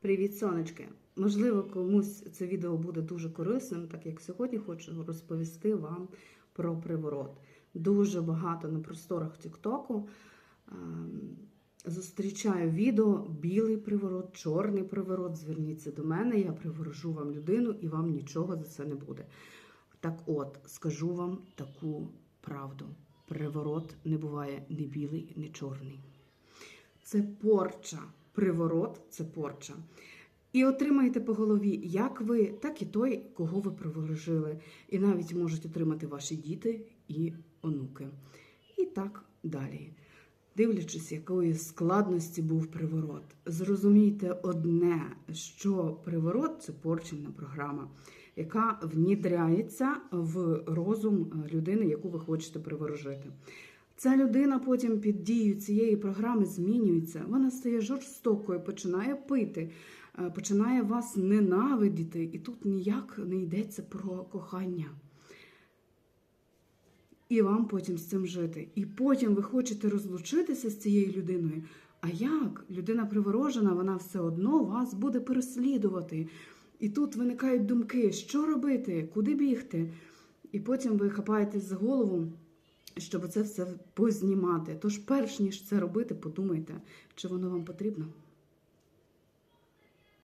Привіт, сонечки! Можливо, комусь це відео буде дуже корисним, так як сьогодні хочу розповісти вам про приворот. Дуже багато на просторах Тіктоку ем, зустрічаю відео білий приворот, чорний приворот. Зверніться до мене, я приворожу вам людину і вам нічого за це не буде. Так от, скажу вам таку правду: приворот не буває ні білий, ні чорний. Це порча. Приворот це порча. І отримаєте по голові як ви, так і той, кого ви приворожили. І навіть можуть отримати ваші діти і онуки. І так далі. Дивлячись, якої складності був приворот, зрозумійте одне, що приворот це порченна програма, яка внідряється в розум людини, яку ви хочете приворожити. Ця людина потім під дією цієї програми змінюється. Вона стає жорстокою, починає пити, е, починає вас ненавидіти, і тут ніяк не йдеться про кохання. І вам потім з цим жити. І потім ви хочете розлучитися з цією людиною. А як? Людина приворожена, вона все одно вас буде переслідувати. І тут виникають думки, що робити, куди бігти. І потім ви хапаєтесь за голову щоб це все познімати. Тож, перш ніж це робити, подумайте, чи воно вам потрібно.